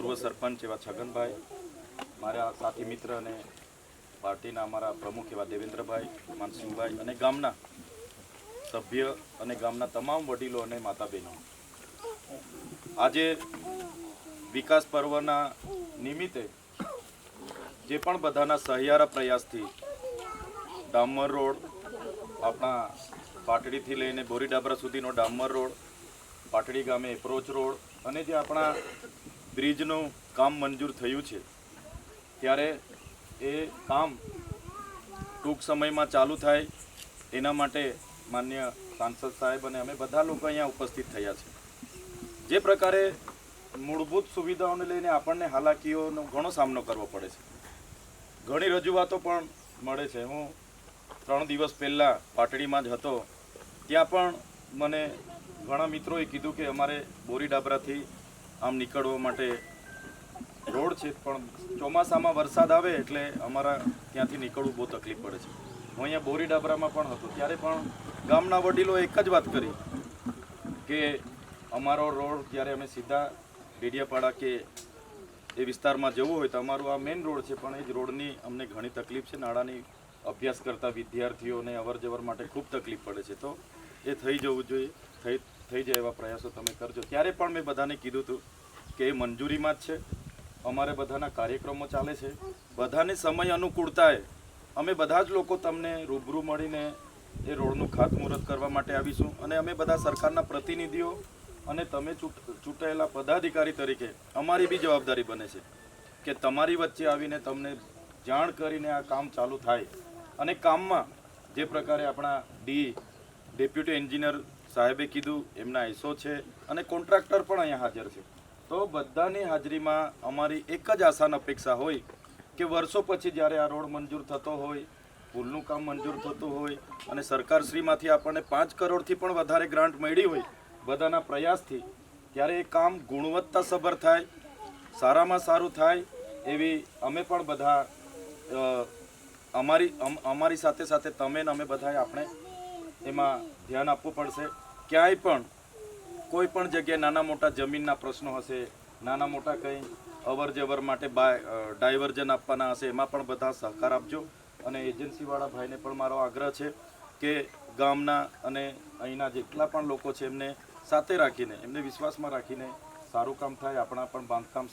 પૂર્વ સરપંચ એવા છગનભાઈ, મારા સાથી મિત્ર અને પાર્ટીના અમારા પ્રમુખ એવા દેવેન્દ્રભાઈ, માનસિંહભાઈ અને ગામના સભ્ય અને ગામના તમામ વડીલો અને માતા બહેનો આજે વિકાસ પર્વના નિમિત્તે જે પણ બધાના સહિયારા પ્રયાસથી ડામર રોડ, આપણા પાટડીથી લઈને બોરીડાબરા સુધીનો ડામર રોડ, પાટડી ગામે એપ્રોચ રોડ અને જે આપણા બ્રિજનું કામ મંજૂર થયું છે. ત્યારે એ કામ ટૂંક સમયમાં ચાલુ થાય. એના માટે માન્ય સાંસદ સાહેબ અને અમે બધા લોકો અહીંયા ઉપસ્થિત થયા છે. જે પ્રકારે મૂળભૂત સુવિધાઓને લઈને આપણને હાલાકીઓનો ઘણો સામનો કરવો પડે છે. ઘણી રજૂઆતો પણ મળે છે. હું ત્રણ દિવસ પહેલાં પાટડીમાં જ હતો. ત્યાં પણ મને ઘણા મિત્રોએ કીધું કે અમારે બોરી ડાબરાથી આમ નીકળવા માટે રોડ છે, પણ ચોમાસામાં વરસાદ આવે એટલે અમારા ત્યાંથી નીકળવું બહુ તકલીફ પડે છે. હું અહીંયા બોરી ડાબરામાં પણ હતો, ત્યારે પણ ગામના વડીલો એક જ વાત કરી કે અમારો રોડ જ્યારે અમે સીધા ડેડિયાપાડા કે એ વિસ્તારમાં જવું હોય તો અમારું આ મેઇન રોડ છે, પણ એ જ રોડની અમને ઘણી તકલીફ છે. નાણાંની અભ્યાસ કરતા વિદ્યાર્થીઓને અવર માટે ખૂબ તકલીફ પડે છે. તો એ થઈ જવું જોઈએ, થઈ થઈ જાય એવા પ્રયાસો તમે કરજો. ત્યારે પણ મેં બધાને કીધું હતું કે એ મંજૂરીમાં જ છે. અમારે બધાના કાર્યક્રમો ચાલે છે. બધાને સમય અનુકૂળતાએ અમે બધા જ લોકો તમને રૂબરૂ મળીને એ રોડનું ખાતમુહૂર્ત કરવા માટે આવીશું અને અમે બધા સરકારના પ્રતિનિધિઓ અને તમે ચૂંટાયેલા પદાધિકારી તરીકે અમારી બી જવાબદારી બને છે કે તમારી વચ્ચે આવીને તમને જાણ કરીને આ કામ ચાલુ થાય. અને કામમાં જે પ્રકારે આપણા ડી ડેપ્યુટી એન્જિનિયર સાહેબે કીધું, એમના આઈસો છે અને કોન્ટ્રાક્ટર પણ અહીંયા હાજર છે. તો બધાની હાજરીમાં અમારી એક જ આસાન અપેક્ષા હોય કે વર્ષો પછી જ્યારે આ રોડ મંજૂર થતો હોય, પુલનું કામ મંજૂર થતું હોય અને સરકારશ્રીમાંથી આપણને પાંચ કરોડથી પણ વધારે ગ્રાન્ટ મળી હોય બધાના પ્રયાસથી, ત્યારે એ કામ ગુણવત્તાસભર થાય, સારામાં સારું થાય એવી અમે પણ બધા અમારી, અમ- અમારી સાથે સાથે તમે ને અમે બધાએ આપણે એમાં ધ્યાન આપવું પડશે. ક્યાંય પણ કોઈ પણ જગ્યાએ નાના મોટા જમીનના પ્રશ્નો હશે, નાના મોટા કંઈ અવર જવર માટે ડાયવર્જન આપવાના હશે, એમાં પણ બધા સહકાર આપજો. અને એજન્સીવાળા ભાઈને પણ મારો આગ્રહ છે કે ગામના અને અહીંના જેટલા પણ લોકો છે એમને સાથે રાખીને, એમને વિશ્વાસમાં રાખીને સારું કામ થાય, આપણા પણ બાંધકામ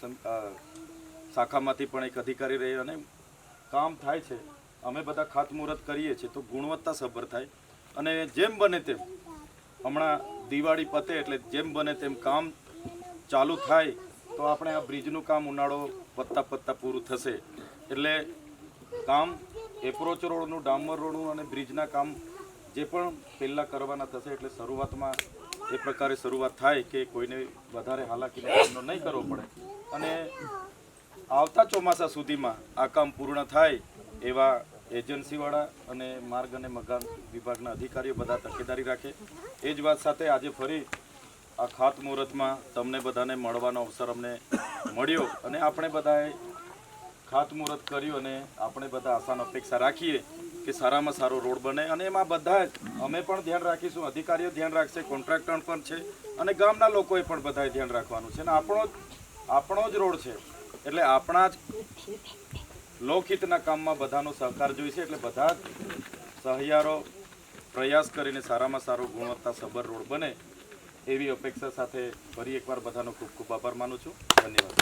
શાખામાંથી પણ એક અધિકારી રહે અને કામ થાય છે. અમે બધા ખાતમુહૂર્ત કરીએ છીએ તો ગુણવત્તા સભર થાય. અને જેમ બને તેમ. હમણાં દિવાળી પતે એટલે જેમ બને તેમ કામ ચાલુ થાય તો આપણે આ બ્રિજનું કામ ઉનાળો પત્તા પત્તા પૂરું થશે. એટલે કામ એપ્રોચ રોડનું, ડામર રોડનું અને બ્રિજના કામ જે પણ પહેલાં કરવાના થશે એટલે શરૂઆતમાં એ પ્રકારે શરૂઆત થાય કે કોઈને વધારે હાલાકીનો સામનો નહીં કરવો પડે. અને આવતા ચોમાસા સુધીમાં આ કામ પૂર્ણ થાય એવા એજન્સીવાળા અને માર્ગ અને મકાન વિભાગના અધિકારીઓ બધા તકેદારી રાખે. એ જ વાત સાથે આજે ફરી આ ખાતમુહૂર્તમાં તમને બધાને મળવાનો અવસર અમને મળ્યો અને આપણે બધાએ ખાતમુહૂર્ત કર્યું અને આપણે બધા આસાન અપેક્ષા રાખીએ કે સારામાં સારો રોડ બને અને એમાં બધા જ અમે પણ ધ્યાન રાખીશું, અધિકારીઓ ધ્યાન રાખશે, કોન્ટ્રાક્ટર પણ છે અને ગામના લોકોએ પણ બધાએ ધ્યાન રાખવાનું છે અને આપણો જ આપણો જ રોડ છે. એટલે આપણા જ લોકહિતના કામમાં બધાનો સહકાર જોઈશે એટલે બધા સહિયારો પ્રયાસ કરીને સારામાં સારો ગુણવત્તા સબર રોડ બને એવી અપેક્ષા સાથે ફરી એકવાર બધાનો ખૂબ ખૂબ આભાર માનું છું. ધન્યવાદ.